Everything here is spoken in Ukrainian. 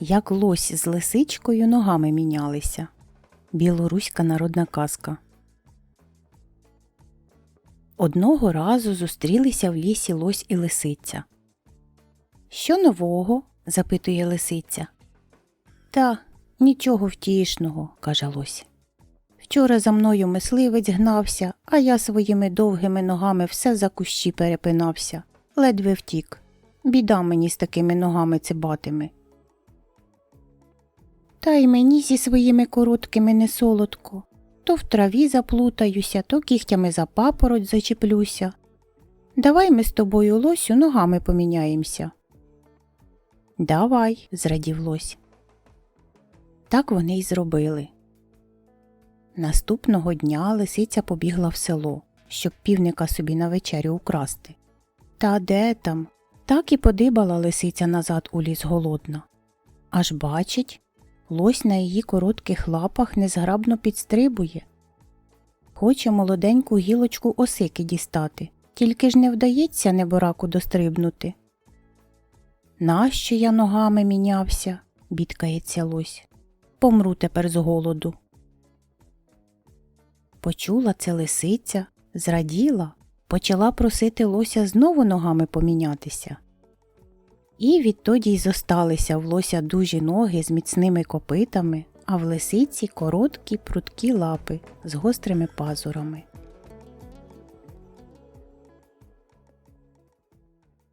як лось з лисичкою ногами мінялися. Білоруська народна казка. Одного разу зустрілися в лісі лось і лисиця. Що нового? запитує лисиця. Та нічого втішного, каже лось. Вчора за мною мисливець гнався, а я своїми довгими ногами все за кущі перепинався, ледве втік. Біда мені з такими ногами цибатими. Та й мені зі своїми короткими не солодко. То в траві заплутаюся, то кігтями за папороть зачеплюся. Давай ми з тобою, лосю, ногами поміняємося. Давай, зрадів лось. Так вони й зробили. Наступного дня лисиця побігла в село, щоб півника собі на вечерю украсти. Та де там? Так і подибала лисиця назад у ліс голодна. Аж бачить, лось на її коротких лапах незграбно підстрибує. Хоче молоденьку гілочку осики дістати, тільки ж не вдається небораку дострибнути. Нащо я ногами мінявся? бідкається лось. Помру тепер з голоду. Почула це лисиця, зраділа, почала просити лося знову ногами помінятися. І відтоді й зосталися в лося дужі ноги з міцними копитами, а в лисиці короткі прудкі лапи з гострими пазурами.